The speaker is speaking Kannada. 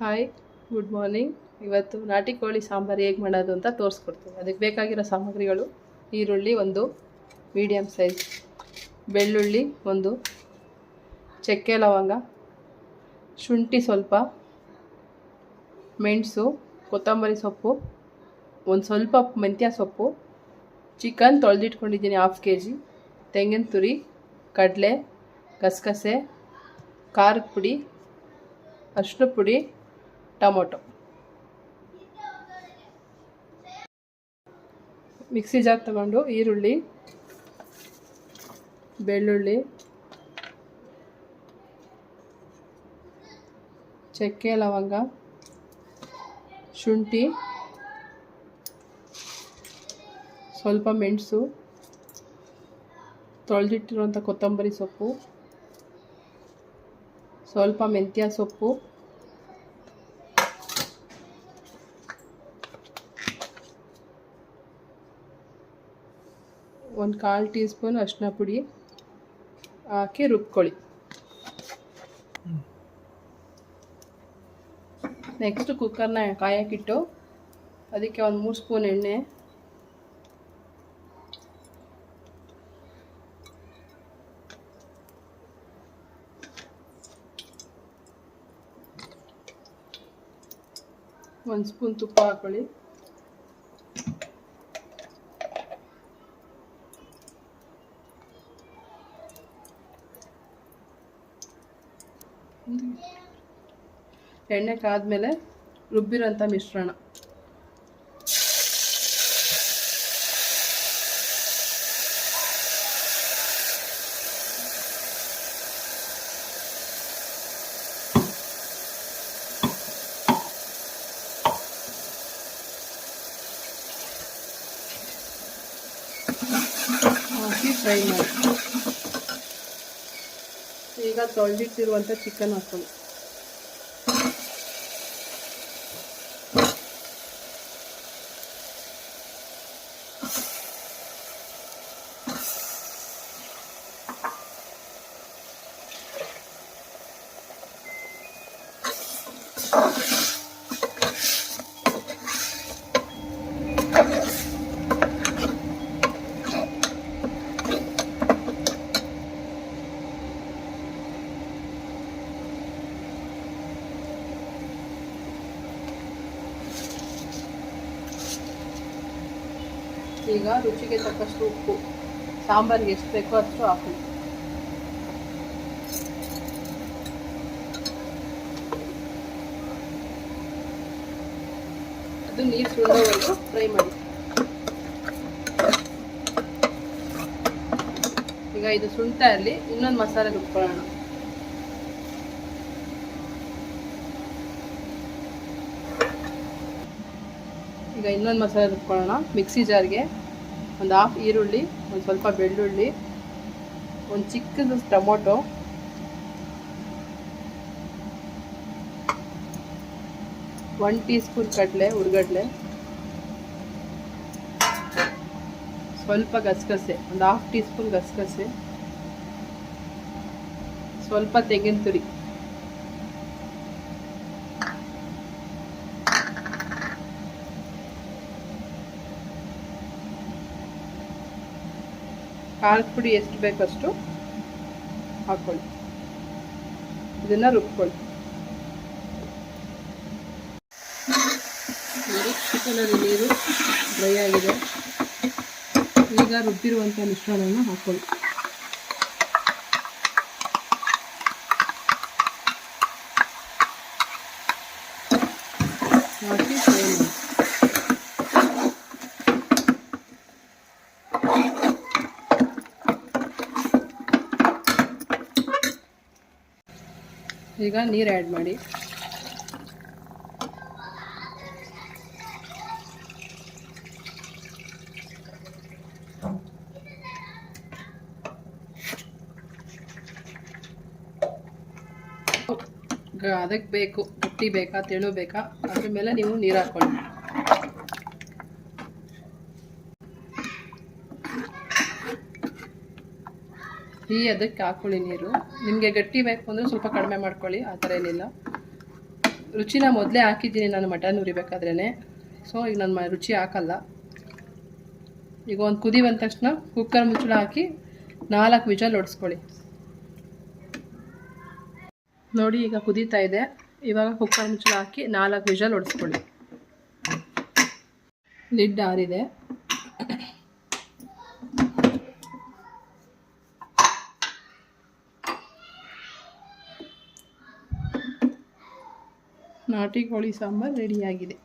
ಹಾಯ್ ಗುಡ್ ಮಾರ್ನಿಂಗ್ ಇವತ್ತು ನಾಟಿ ಕೋಳಿ ಸಾಂಬಾರು ಹೇಗೆ ಮಾಡೋದು ಅಂತ ತೋರಿಸ್ಕೊಡ್ತೀನಿ. ಅದಕ್ಕೆ ಬೇಕಾಗಿರೋ ಸಾಮಗ್ರಿಗಳು ಈರುಳ್ಳಿ ಒಂದು ಮೀಡಿಯಮ್ ಸೈಜ್ ಬೆಳ್ಳುಳ್ಳಿ ಒಂದು ಚಕ್ಕೆ ಲವಂಗ, ಶುಂಠಿ ಸ್ವಲ್ಪ, ಮೆಣಸು, ಕೊತ್ತಂಬರಿ ಸೊಪ್ಪು, ಒಂದು ಸ್ವಲ್ಪ ಮೆಂತ್ಯ ಸೊಪ್ಪು ಚಿಕನ್ ತೊಳೆದಿಟ್ಕೊಂಡಿದ್ದೀನಿ ಹಾಫ್ ಕೆ ಜಿ ತೆಂಗಿನ ತುರಿ, ಕಡಲೆ, ಗಸಗಸೆ, ಖಾರದ ಪುಡಿ, ಅರಿಶಿನ ಪುಡಿ ಟೊಮೊಟೊ. ಮಿಕ್ಸಿ ಜಾರ್ ತಗೊಂಡು ಈರುಳ್ಳಿ, ಬೆಳ್ಳುಳ್ಳಿ, ಚಕ್ಕೆ, ಲವಂಗ, ಶುಂಠಿ, ಸ್ವಲ್ಪ ಮೆಣಸು, ತೊಳೆದಿಟ್ಟಿರುವಂಥ ಕೊತ್ತಂಬರಿ ಸೊಪ್ಪು, ಸ್ವಲ್ಪ ಮೆಂತ್ಯ ಸೊಪ್ಪು ಒಂದು ಕಾಲು ಟೀ ಸ್ಪೂನ್ ಅರಿಶಿನ ಪುಡಿ ಹಾಕಿ ರುಬ್ಕೊಳ್ಳಿ. ನೆಕ್ಸ್ಟ್ ಕುಕ್ಕರ್ನ ಕಾಯಕ್ಕಿಟ್ಟು ಅದಕ್ಕೆ ಒಂದು ಮೂರು ಸ್ಪೂನ್ ಎಣ್ಣೆ. ಒಂದು ಸ್ಪೂನ್ ತುಪ್ಪ ಹಾಕೊಳ್ಳಿ. ಎಣ್ಣೆ ಕಾದ್ಮೇಲೆ ರುಬ್ಬಿರೋಂಥ ಮಿಶ್ರಣ. ಹಾಕಿ ಫ್ರೈ ಮಾಡಿ. ಈಗ ತೊಳೆದಿಟ್ಟಿರುವಂಥ ಚಿಕನ್ ಹಾಕೊಳ್ಳಿ ಈಗ ರುಚಿಗೆ ತಕ್ಕಷ್ಟು ಉಪ್ಪು. ಸಾಂಬಾರಿಗೆ ಎಷ್ಟು ಬೇಕೋ ಅಷ್ಟು ಹಾಕಿ. ಅದು ನೀರು ಸುಳ್ಳೋವರೆಗೂ ಫ್ರೈ ಮಾಡಿ. ಈಗ ಇದು ಸುಂಟ ಇರಲಿ ಇನ್ನೊಂದು ಮಸಾಲೆ ರುಬ್ಕೊಳ್ಳೋಣ. ಈಗ ಇನ್ನೊಂದು ಮಸಾಲೆ ರುಬ್ಕೊಳ್ಳೋಣ. ಮಿಕ್ಸಿ ಜಾರ್ಗೆ ಒಂದು ಹಾಫ್ ಈರುಳ್ಳಿ, ಒಂದು ಸ್ವಲ್ಪ ಬೆಳ್ಳುಳ್ಳಿ, ಒಂದು ಚಿಕ್ಕದು ಟೊಮೊಟೊ. ಒನ್ ಟೀ ಸ್ಪೂನ್ ಕಡಲೆ ಹುರ್ಗಡ್ಲೆ ಸ್ವಲ್ಪ ಗಸಗಸೆ, ಒಂದು ಹಾಫ್ ಟೀ ಸ್ಪೂನ್ ಗಸಗಸೆ. ಸ್ವಲ್ಪ ತೆಂಗಿನ ತುರಿ. ಖಾರದ ಪುಡಿ ಎಷ್ಟು ಬೇಕಷ್ಟು ಹಾಕ್ಕೊಳ್ಳಿ ಇದನ್ನು ರುಬ್ಕೊಳ್ಳಿ. ನೀರು ಡ್ರೈ ಆಗಿದೆ. ಈಗ ರುಬ್ಬಿರುವಂಥ ಮಿಶ್ರಣವನ್ನು ಹಾಕ್ಕೊಳ್ಳಿ ಹಾಕಿ ಫ್ರೈ ಮಾಡಿ. ಈಗ ನೀರು ಆ್ಯಡ್ ಮಾಡಿ. ಅದಕ್ಕೆ ಬೇಕು ಗಟ್ಟಿ ಬೇಕಾ, ತೆಳು ಬೇಕಾ, ಅದ್ರ ಮೇಲೆ ನೀವು ನೀರು ಹಾಕ್ಕೊಳ್ಳಿ ಈ ಅದಕ್ಕೆ ಹಾಕೊಳ್ಳಿ ನೀರು. ನಿಮಗೆ ಗಟ್ಟಿ ಬೇಕು ಅಂದರೆ ಸ್ವಲ್ಪ ಕಡಿಮೆ ಮಾಡ್ಕೊಳ್ಳಿ, ಆ ಥರ ಏನಿಲ್ಲ. ರುಚಿನ ಮೊದಲೇ ಹಾಕಿದ್ದೀನಿ ನಾನು ಮಟನ್ ಉರಿಬೇಕಾದ್ರೇ ಸೊ ಈಗ ನಾನು ರುಚಿ ಹಾಕಲ್ಲ. ಈಗ ಒಂದು ಕುದಿ ಬಂದ ತಕ್ಷಣ ಕುಕ್ಕರ್ ಮುಚ್ಚಳ ಹಾಕಿ ನಾಲ್ಕು ವಿಜಲ್ ಒಡಿಸ್ಕೊಳ್ಳಿ. ನೋಡಿ, ಈಗ ಕುದೀತಾ ಇದೆ. ಇವಾಗ ಕುಕ್ಕರ್ ಮುಚ್ಚಳ ಹಾಕಿ ನಾಲ್ಕು ವಿಜಲ್ ಒಡಿಸ್ಕೊಳ್ಳಿ. ಲಿಡ್ ಆರಿದೆ. ನಾಟಿ ಕೋಳಿ ಸಾಂಬಾರು ರೆಡಿಯಾಗಿದೆ.